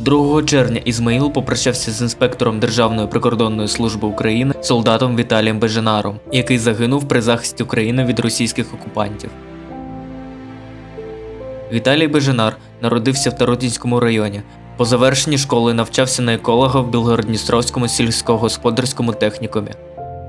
2 червня Ізмаїл попрощався з інспектором Державної прикордонної служби України солдатом Віталієм Беженаром, який загинув при захисті України від російських окупантів. Віталій Беженар народився в Тарутинському районі. По завершенні школи навчався на еколога в Білгородністровському сільськогосподарському технікумі.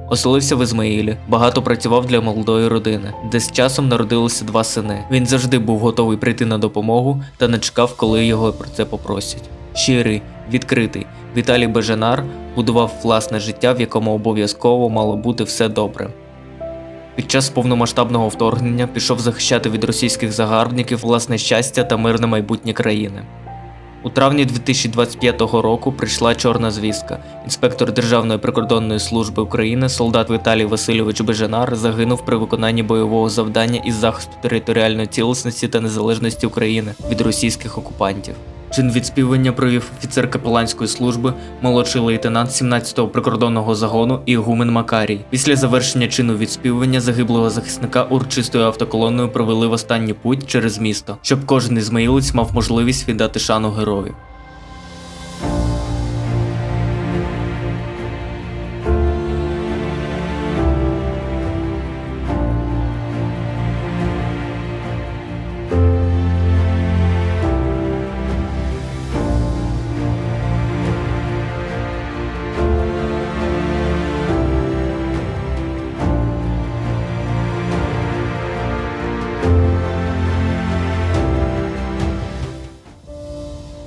Оселився в Ізмаїлі, багато працював для молодої родини, де з часом народилися два сини. Він завжди був готовий прийти на допомогу та не чекав, коли його про це попросять. Щирий, відкритий, Віталій Бежанар будував власне життя, в якому обов'язково мало бути все добре. Під час повномасштабного вторгнення пішов захищати від російських загарбників власне щастя та мирне майбутнє країни. У травні 2025 року прийшла чорна звістка. Інспектор Державної прикордонної служби України, солдат Віталій Васильович Бежанар, загинув при виконанні бойового завдання із захисту територіальної цілісності та незалежності України від російських окупантів. Чин відспівання провів офіцер капеланської служби, молодший лейтенант 17-го прикордонного загону Ігумен Макарій. Після завершення чину відспівування загиблого захисника урчистою автоколоною провели в останній путь через місто, щоб кожен ізмаїлець мав можливість віддати шану герою.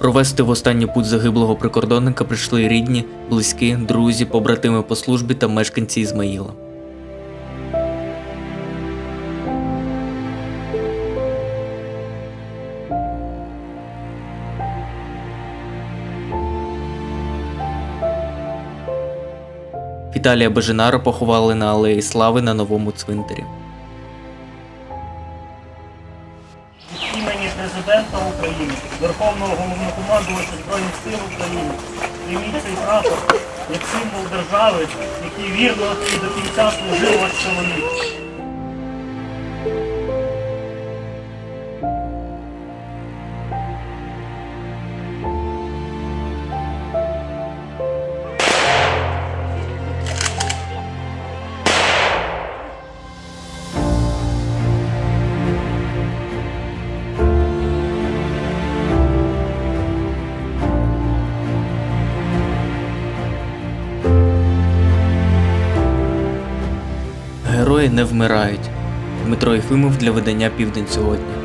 Провести в останній путь загиблого прикордонника прийшли рідні, близькі, друзі, побратими по службі та мешканці Ізмаїла. Віталія Бежинара поховали на Алеї Слави на новому цвинтарі. України, Верховного Головнокомандувача Збройних сил України, прийміть цей прапор як символ держави, який вірно і до кінця служив ваш чоловік. Герої не вмирають. Дмитро Єфимов для видання Південь сьогодні.